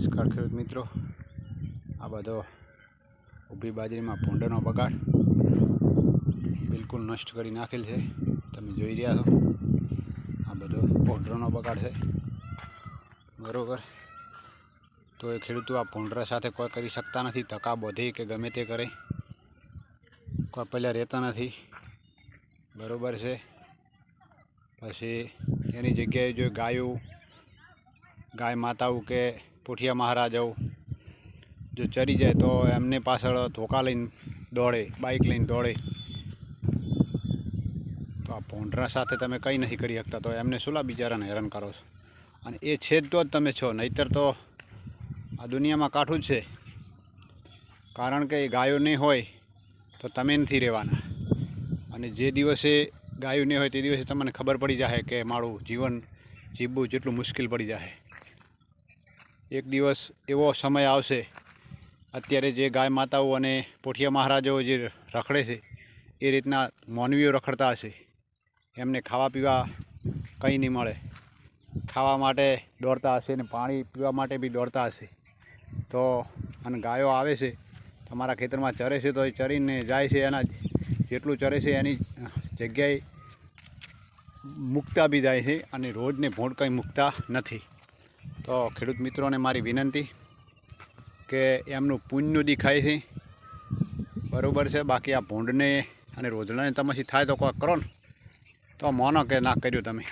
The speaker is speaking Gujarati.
નમસ્કાર ખેડૂત મિત્રો. આ બધો ઊભી બાજરીમાં ભૂંડનો બગાડ બિલકુલ નષ્ટ કરી નાખેલ છે. તમે જોઈ રહ્યા છો, આ બધો ભૂંડરોનો બગાડ છે. બરાબર. તો એ ખેડૂતો આ ભૂંડરા સાથે કોઈ કરી શકતા નથી ધક્કા બોધી કે ગમે તે કરે. કોઈ પહેલાં રહેતા નથી. બરાબર છે. પછી એની જગ્યાએ જો ગાયું, ગાય માતાઓ કે પોઠિયા મહારાજાઓ જો ચરી જાય તો એમને પાછળ ધોકા લઈને દોડે બાઇક લઈને દોડે. તો આ ભોંડરા સાથે તમે કંઈ નથી કરી શકતા, તો એમને શું લા બિચારાને હેરાન કરો છો. અને એ છે જ તો જ તમે છો, નહીતર તો આ દુનિયામાં કાઠું જ છે. કારણ કે એ ગાયો નહીં હોય તો તમે નથી રહેવાના. અને જે દિવસે ગાયું નહીં હોય તે દિવસે તમને ખબર પડી જાય કે મારું જીવન જીવવું જેટલું મુશ્કેલ પડી જાય એક દિવસ એવો સમય આવશે. અત્યારે જે ગાય માતાઓ અને પોઠિયા મહારાજાઓ જે રખડે છે, એ રીતના માનવીઓ રખડતા હશે. એમને ખાવા પીવા કંઈ નહીં મળે. ખાવા માટે દોડતા હશે ને પાણી પીવા માટે બી દોડતા હશે. તો અને ગાયો આવે છે, તમારા ખેતરમાં ચરે છે તો એ ચરીને જાય છે એના જેટલું ચરે છે એની જગ્યાએ મૂકતા બી જાય છે અને રોજને ભોંડ કંઈ મૂકતા નથી. તો ખેડૂત મિત્રોને મારી વિનંતી કે એમનું પુણ્ય દેખાય છે. બરાબર છે, બાકી આ ભૂંડને અને રોજડાને તમારી થાય તો કોઈ કરો ને. તો માનો કે ના કર્યું તમે.